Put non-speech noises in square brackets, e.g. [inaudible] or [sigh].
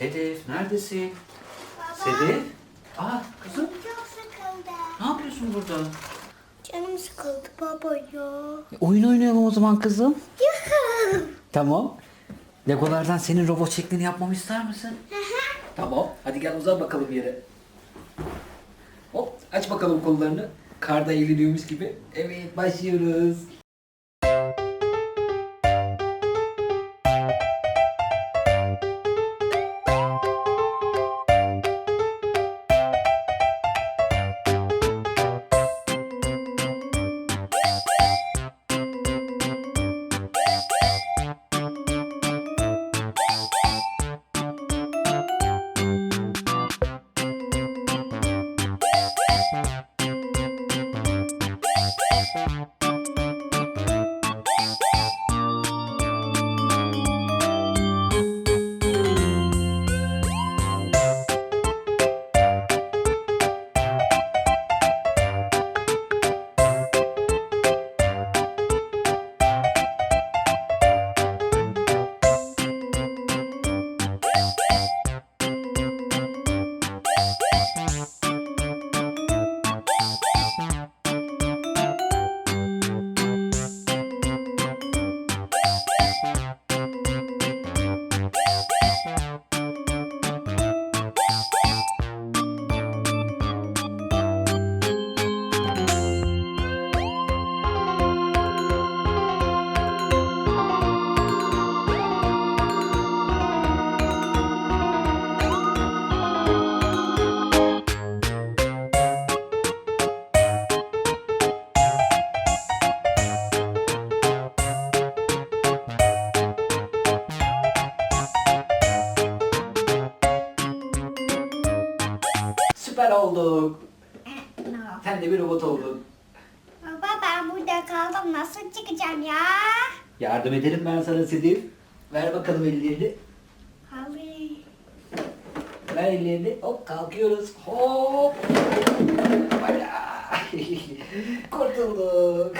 Sedef neredesin? Baba. Sedef? Aa kızım Çok sıkıldı. ne yapıyorsun burada? Canım sıkıldı baba ya. Oyun oynayalım o zaman kızım. Yuhu. Tamam. Legolardan senin robot şeklini yapmamı ister misin? Tamam. Hadi gel uzan bakalım yere. Hop aç bakalım kollarını. Karda eğleniyormuş gibi. Evet başlıyoruz. Thank you. Süper olduk. Sen de bir robot oldun. Baba ben burada kaldım. Nasıl çıkacağım ya? Yardım ederim ben sana Sedef. Ver bakalım ellerini. Abi. Ver ellerini. Hop kalkıyoruz. Hop. [laughs] Kurtulduk.